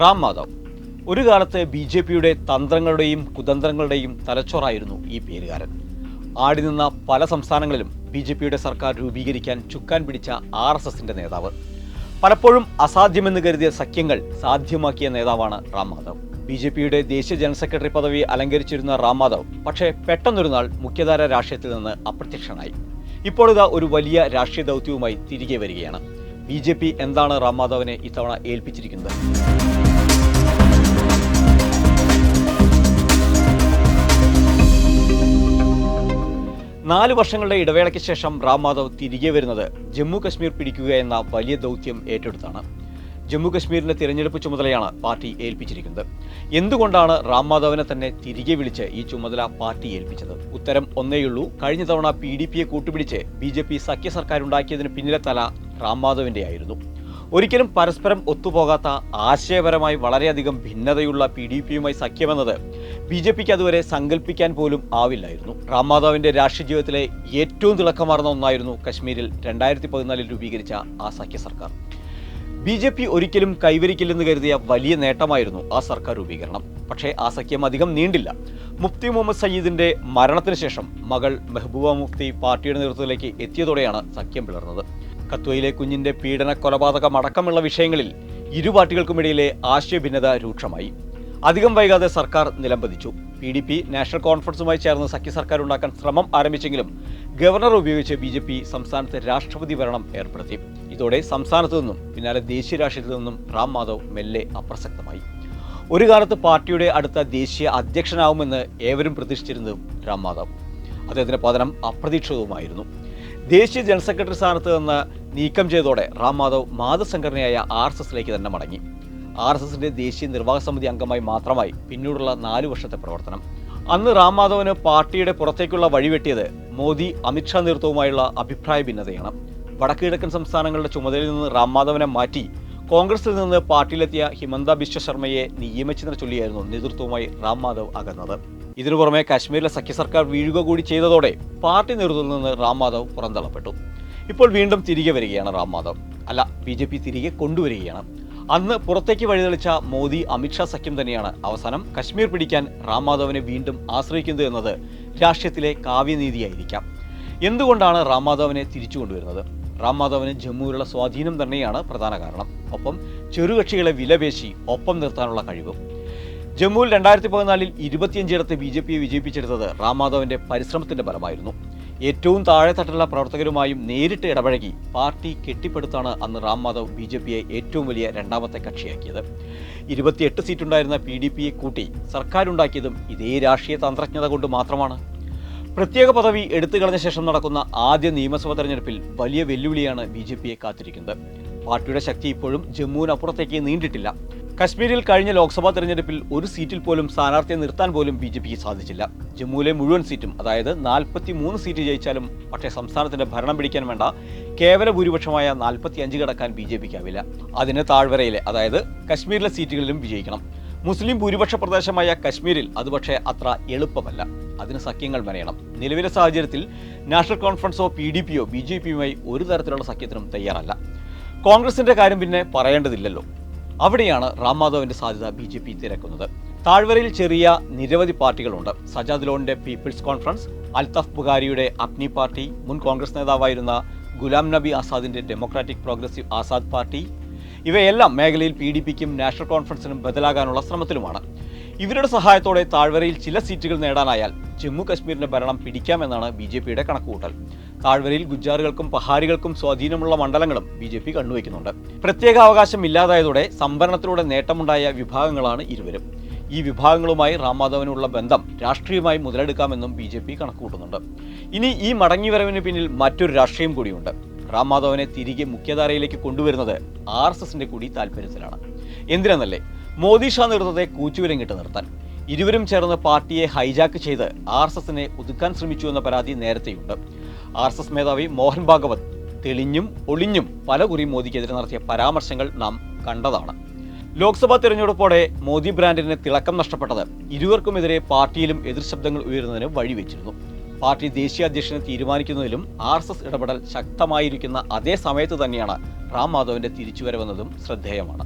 റാം മാധവ്. ഒരു കാലത്ത് B J പിയുടെ തന്ത്രങ്ങളുടെയും കുതന്ത്രങ്ങളുടെയും തലച്ചോറായിരുന്നു ഈ പേരുകാരൻ. ആടി നിന്ന പല സംസ്ഥാനങ്ങളിലും ബി ജെ പിയുടെ സർക്കാർ രൂപീകരിക്കാൻ ചുക്കാൻ പിടിച്ച ആർ എസ് എസിന്റെ നേതാവ്. പലപ്പോഴും അസാധ്യമെന്ന് കരുതിയ സഖ്യങ്ങൾ സാധ്യമാക്കിയ നേതാവാണ് റാം മാധവ്. ബി ജെ പിയുടെ ദേശീയ ജനറൽ സെക്രട്ടറി പദവി അലങ്കരിച്ചിരുന്ന റാം മാധവ് പക്ഷേ പെട്ടെന്നൊരു നാൾ മുഖ്യധാര രാഷ്ട്രീയത്തിൽ നിന്ന് അപ്രത്യക്ഷനായി. ഇപ്പോഴിതാ ഒരു വലിയ രാഷ്ട്രീയ ദൗത്യവുമായി തിരികെ വരികയാണ്. ബി ജെ പി എന്താണ് റാം മാധവനെ ഇത്തവണ ഏൽപ്പിച്ചിരിക്കുന്നത്? നാല് വർഷങ്ങളുടെ ഇടവേളയ്ക്ക് ശേഷം റാം മാധവ് തിരികെ വരുന്നത് ജമ്മു കശ്മീർ പിടിക്കുക എന്ന വലിയ ദൗത്യം ഏറ്റെടുത്താണ്. ജമ്മു കശ്മീരിന്റെ തിരഞ്ഞെടുപ്പ് ചുമതലയാണ് പാർട്ടി ഏൽപ്പിച്ചിരിക്കുന്നത്. എന്തുകൊണ്ടാണ് റാം മാധവനെ തന്നെ തിരികെ വിളിച്ച് ഈ ചുമതല പാർട്ടി ഏൽപ്പിച്ചത്? ഉത്തരം ഒന്നേയുള്ളൂ. കഴിഞ്ഞ തവണ പി ഡി പിയെ കൂട്ടുപിടിച്ച് ബി ജെ പി സഖ്യ സർക്കാരുണ്ടാക്കിയതിന് പിന്നിലെ തല റാം മാധവന്റെ ആയിരുന്നു. ഒരിക്കലും പരസ്പരം ഒത്തുപോകാത്ത ആശയപരമായി വളരെയധികം ഭിന്നതയുള്ള പി ഡി പിയുമായി സഖ്യമെന്നത് ബി ജെ പിക്ക് അതുവരെ സങ്കല്പിക്കാൻ പോലും ആവില്ലായിരുന്നു. റാം മാധവിന്റെ രാഷ്ട്രീയ ജീവിതത്തിലെ ഏറ്റവും തിളക്കമാർന്ന ഒന്നായിരുന്നു കശ്മീരിൽ രണ്ടായിരത്തി പതിനാലിൽ രൂപീകരിച്ച ആ സഖ്യ സർക്കാർ. ബി ജെ പി ഒരിക്കലും കൈവരിക്കില്ലെന്ന് കരുതിയ വലിയ നേട്ടമായിരുന്നു ആ സർക്കാർ രൂപീകരണം. പക്ഷേ ആ സഖ്യം അധികം നീണ്ടില്ല. മുഫ്തി മുഹമ്മദ് സയ്യിദിന്റെ മരണത്തിന് ശേഷം മകൾ മെഹബൂബ മുഫ്തി പാർട്ടിയുടെ നേതൃത്വത്തിലേക്ക് എത്തിയതോടെയാണ് സഖ്യം പിളർന്നത്. കത്വയിലെ കുഞ്ഞിന്റെ പീഡന കൊലപാതകം അടക്കമുള്ള വിഷയങ്ങളിൽ ഇരു പാർട്ടികൾക്കുമിടയിലെ ആശയഭിന്നത രൂക്ഷമായി. അധികം വൈകാതെ സർക്കാർ നിലംപതിച്ചു. പി ഡി പി നാഷണൽ കോൺഫറൻസുമായി ചേർന്ന് സഖ്യ സർക്കാർ ഉണ്ടാക്കാൻ ശ്രമം ആരംഭിച്ചെങ്കിലും ഗവർണർ ഉപയോഗിച്ച് ബി ജെ പി സംസ്ഥാനത്ത് രാഷ്ട്രപതി ഭരണം ഏർപ്പെടുത്തി. ഇതോടെ സംസ്ഥാനത്തു നിന്നും പിന്നാലെ ദേശീയ രാഷ്ട്രീയത്തിൽ നിന്നും റാം മാധവ് മെല്ലെ അപ്രസക്തമായി. ഒരു കാലത്ത് പാർട്ടിയുടെ അടുത്ത ദേശീയ അധ്യക്ഷനാവുമെന്ന് ഏവരും പ്രതീക്ഷിച്ചിരുന്നത് റാം മാധവ്. അദ്ദേഹത്തിന്റെ പതനം അപ്രതീക്ഷിതവുമായിരുന്നു. ദേശീയ ജനറൽ സെക്രട്ടറി സ്ഥാനത്ത് നിന്ന് നീക്കം ചെയ്തതോടെ റാം മാധവ് മാതൃസംഘടനയായ ആർ എസ് എസിലേക്ക് തന്നെ മടങ്ങി. ആർ എസ് എസിന്റെ ദേശീയ നിർവാഹക സമിതി അംഗമായി മാത്രമായി പിന്നീടുള്ള നാലു വർഷത്തെ പ്രവർത്തനം. അന്ന് റാം മാധവന് പാർട്ടിയുടെ പുറത്തേക്കുള്ള വഴിവെട്ടിയത് മോദി അമിത്ഷാ നേതൃത്വവുമായുള്ള അഭിപ്രായ ഭിന്നതയാണ്. വടക്ക് കിഴക്കൻ സംസ്ഥാനങ്ങളുടെ ചുമതലയിൽ നിന്ന് റാംമാധവനെ മാറ്റി കോൺഗ്രസിൽ നിന്ന് പാർട്ടിയിലെത്തിയ ഹിമന്ത ബിശ്വ ശർമ്മയെ നിയമിച്ചതിനെ ചൊല്ലിയായിരുന്നു നേതൃത്വവുമായി റാം മാധവ് അകന്നത്. ഇതിനു പുറമെ കാശ്മീരിലെ സഖ്യ സർക്കാർ വീഴുക കൂടി ചെയ്തതോടെ പാർട്ടി നേതൃത്വത്തിൽ നിന്ന് റാം മാധവ് പുറന്തള്ളപ്പെട്ടു. ഇപ്പോൾ വീണ്ടും തിരികെ വരികയാണ് റാം മാധവ്. അല്ല ബി ജെ പി തിരികെ കൊണ്ടുവരികയാണ്. അന്ന് പുറത്തേക്ക് വഴിതെളിച്ച മോദി അമിത്ഷാ സഖ്യം തന്നെയാണ് അവസാനം കശ്മീർ പിടിക്കാൻ റാം വീണ്ടും ആശ്രയിക്കുന്നത് എന്നത് രാഷ്ട്രീയത്തിലെ കാവ്യനീതിയായിരിക്കാം. എന്തുകൊണ്ടാണ് റാം മാധവനെ തിരിച്ചു കൊണ്ടുവരുന്നത്? റാം മാധവന് ജമ്മുവിലുള്ള സ്വാധീനം തന്നെയാണ് പ്രധാന കാരണം. ഒപ്പം ചെറുകക്ഷികളെ വിലപേശി ഒപ്പം നിർത്താനുള്ള കഴിവും. ജമ്മുവിൽ രണ്ടായിരത്തി പതിനാലിൽ ഇരുപത്തിയഞ്ചിടത്ത് ബി ജെ പിയെ വിജയിപ്പിച്ചെടുത്തത് റാം മാധവന്റെ പരിശ്രമത്തിന്റെ ഫലമായിരുന്നു. ഏറ്റവും താഴെത്തട്ടുള്ള പ്രവർത്തകരുമായും നേരിട്ട് ഇടപഴകി പാർട്ടി കെട്ടിപ്പടുത്താണ് അന്ന് റാം മാധവ് ബി ജെ പിയെ ഏറ്റവും വലിയ രണ്ടാമത്തെ കക്ഷിയാക്കിയത്. ഇരുപത്തിയെട്ട് സീറ്റുണ്ടായിരുന്ന പി ഡി പിയെ കൂട്ടി സർക്കാരുണ്ടാക്കിയതും ഇതേ രാഷ്ട്രീയ തന്ത്രജ്ഞത കൊണ്ട് മാത്രമാണ്. പ്രത്യേക പദവി എടുത്തു കളഞ്ഞ ശേഷം നടക്കുന്ന ആദ്യ നിയമസഭാ തെരഞ്ഞെടുപ്പിൽ വലിയ വെല്ലുവിളിയാണ് ബി ജെ പിയെ കാത്തിരിക്കുന്നത്. പാർട്ടിയുടെ ശക്തി ഇപ്പോഴും ജമ്മുവിനപ്പുറത്തേക്ക് നീണ്ടിട്ടില്ല. കശ്മീരിൽ കഴിഞ്ഞ ലോക്സഭാ തെരഞ്ഞെടുപ്പിൽ ഒരു സീറ്റിൽ പോലും സ്ഥാനാർത്ഥിയെ നിർത്താൻ പോലും ബി ജെ പിക്ക് സാധിച്ചില്ല. ജമ്മുവിലെ മുഴുവൻ സീറ്റും അതായത് നാൽപ്പത്തി മൂന്ന് സീറ്റ് ജയിച്ചാലും പക്ഷേ സംസ്ഥാനത്തിന്റെ ഭരണം പിടിക്കാൻ വേണ്ട കേവല ഭൂരിപക്ഷമായ നാൽപ്പത്തി അഞ്ച് കടക്കാൻ ബി ജെ അതിന് താഴ്വരയിലെ അതായത് കശ്മീരിലെ സീറ്റുകളിലും വിജയിക്കണം. മുസ്ലിം ഭൂരിപക്ഷ പ്രദേശമായ കശ്മീരിൽ അത് പക്ഷേ അത്ര എളുപ്പമല്ല. അതിന് സഖ്യങ്ങൾ മെനയണം നിലവിലെ സാഹചര്യത്തിൽ നാഷണൽ കോൺഫറൻസോ പി ഡി പിയോ ബി ജെ പിയുമായി ഒരു തരത്തിലുള്ള സഖ്യത്തിനും തയ്യാറല്ല. കോൺഗ്രസിന്റെ കാര്യം പിന്നെ പറയേണ്ടതില്ലല്ലോ. അവിടെയാണ് റാം മാധവന്റെ സാധ്യത ബി ജെ പി തിരക്കുന്നത്. താഴ്വരയിൽ ചെറിയ നിരവധി പാർട്ടികളുണ്ട്. സജാദ് ലോണിന്റെ പീപ്പിൾസ് കോൺഫറൻസ് അൽതഫ് ബുഖാരിയുടെ അഗ്നി പാർട്ടി മുൻ കോൺഗ്രസ് നേതാവായിരുന്ന ഗുലാം നബി ആസാദിന്റെ ഡെമോക്രാറ്റിക് പ്രോഗ്രസീവ് ആസാദ് പാർട്ടി ഇവയെല്ലാം മേഖലയിൽ പി ഡി പിക്കും നാഷണൽ കോൺഫറൻസിനും ബദലാകാനുള്ള ശ്രമത്തിലുമാണ്. ഇവരുടെ സഹായത്തോടെ താഴ്വരയിൽ ചില സീറ്റുകൾ നേടാനായാൽ ജമ്മു കശ്മീരിന്റെ ഭരണം പിടിക്കാമെന്നാണ് ബി ജെ പിയുടെ കണക്കുകൂട്ടൽ. താഴ്വരയിൽ ഗുജാറുകൾക്കും പഹാരികൾക്കും സ്വാധീനമുള്ള മണ്ഡലങ്ങളും ബി ജെ പി കണ്ണുവയ്ക്കുന്നുണ്ട്. പ്രത്യേക അവകാശം ഇല്ലാതായതോടെ സംവരണത്തിലൂടെ നേട്ടമുണ്ടായ വിഭാഗങ്ങളാണ് ഇരുവരും. ഈ വിഭാഗങ്ങളുമായി റാംമാധവനുള്ള ബന്ധം രാഷ്ട്രീയമായി മുതലെടുക്കാമെന്നും ബി ജെ പി കണക്കുകൂട്ടുന്നുണ്ട്. ഇനി ഈ മടങ്ങിവരവിന് പിന്നിൽ മറ്റൊരു രാഷ്ട്രീയം കൂടിയുണ്ട്. റാം മാധവനെ തിരികെ മുഖ്യധാരയിലേക്ക് കൊണ്ടുവരുന്നത് ആർ എസ് എസിന്റെ കൂടി താല്പര്യത്തിലാണ്. എന്തിനെന്നല്ലേ മോദി ഷാ നേതൃത്വത്തെ കൂച്ചുവിലങ്ങിട്ട് നിർത്താൻ. ഇരുവരും ചേർന്ന് പാർട്ടിയെ ഹൈജാക്ക് ചെയ്ത് ആർ എസ് എസിനെ ഒതുക്കാൻ ശ്രമിച്ചു എന്ന പരാതി നേരത്തെയുണ്ട്. ആർ എസ് എസ് മേധാവി മോഹൻ ഭാഗവത് തെളിഞ്ഞും ഒളിഞ്ഞും പലകുറി മോദിക്കെതിരെ നടത്തിയ പരാമർശങ്ങൾ നാം കണ്ടതാണ്. ലോക്സഭാ തെരഞ്ഞെടുപ്പോടെ മോദി ബ്രാൻഡിന് തിളക്കം നഷ്ടപ്പെട്ടത് ഇരുവർക്കുമെതിരെ പാർട്ടിയിലും എതിർശബ്ദങ്ങൾ ഉയരുന്നതിന് വഴിവെച്ചിരുന്നു. പാർട്ടി ദേശീയ അധ്യക്ഷനെ തീരുമാനിക്കുന്നതിലും ആർ എസ് എസ് ഇടപെടൽ ശക്തമായിരിക്കുന്ന അതേ സമയത്ത് തന്നെയാണ് റാം മാധവന്റെ തിരിച്ചുവരവെന്നതും ശ്രദ്ധേയമാണ്.